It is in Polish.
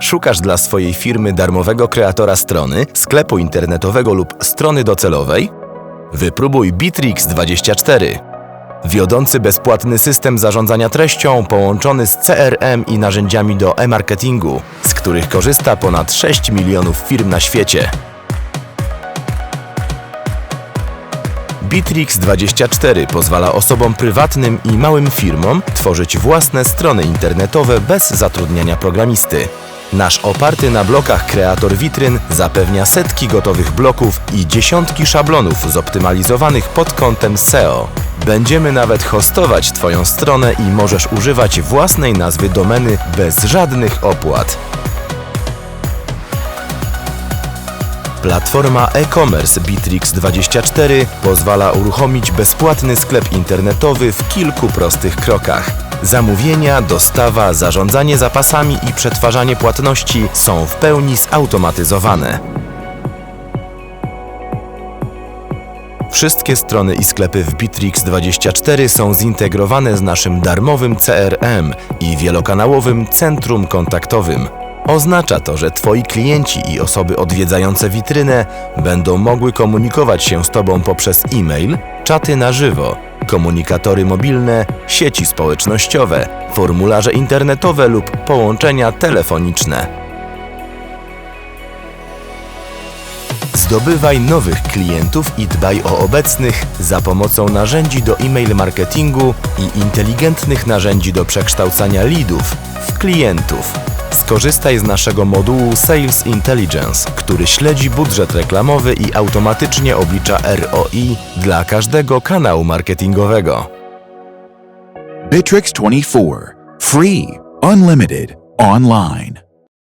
Szukasz dla swojej firmy darmowego kreatora strony, sklepu internetowego lub strony docelowej? Wypróbuj Bitrix24. Wiodący bezpłatny system zarządzania treścią połączony z CRM i narzędziami do e-marketingu, z których korzysta ponad 6 milionów firm na świecie. Bitrix24 pozwala osobom prywatnym i małym firmom tworzyć własne strony internetowe bez zatrudniania programisty. Nasz oparty na blokach kreator witryn zapewnia setki gotowych bloków i dziesiątki szablonów zoptymalizowanych pod kątem SEO. Będziemy nawet hostować Twoją stronę i możesz używać własnej nazwy domeny bez żadnych opłat. Platforma e-commerce Bitrix24 pozwala uruchomić bezpłatny sklep internetowy w kilku prostych krokach. Zamówienia, dostawa, zarządzanie zapasami i przetwarzanie płatności są w pełni zautomatyzowane. Wszystkie strony i sklepy w Bitrix24 są zintegrowane z naszym darmowym CRM i wielokanałowym centrum kontaktowym. Oznacza to, że Twoi klienci i osoby odwiedzające witrynę będą mogły komunikować się z Tobą poprzez e-mail, czaty na żywo, komunikatory mobilne, sieci społecznościowe, formularze internetowe lub połączenia telefoniczne. Zdobywaj nowych klientów i dbaj o obecnych za pomocą narzędzi do e-mail marketingu i inteligentnych narzędzi do przekształcania leadów w klientów. Skorzystaj z naszego modułu Sales Intelligence, który śledzi budżet reklamowy i automatycznie oblicza ROI dla każdego kanału marketingowego. Bitrix 24. Free. Unlimited. Online.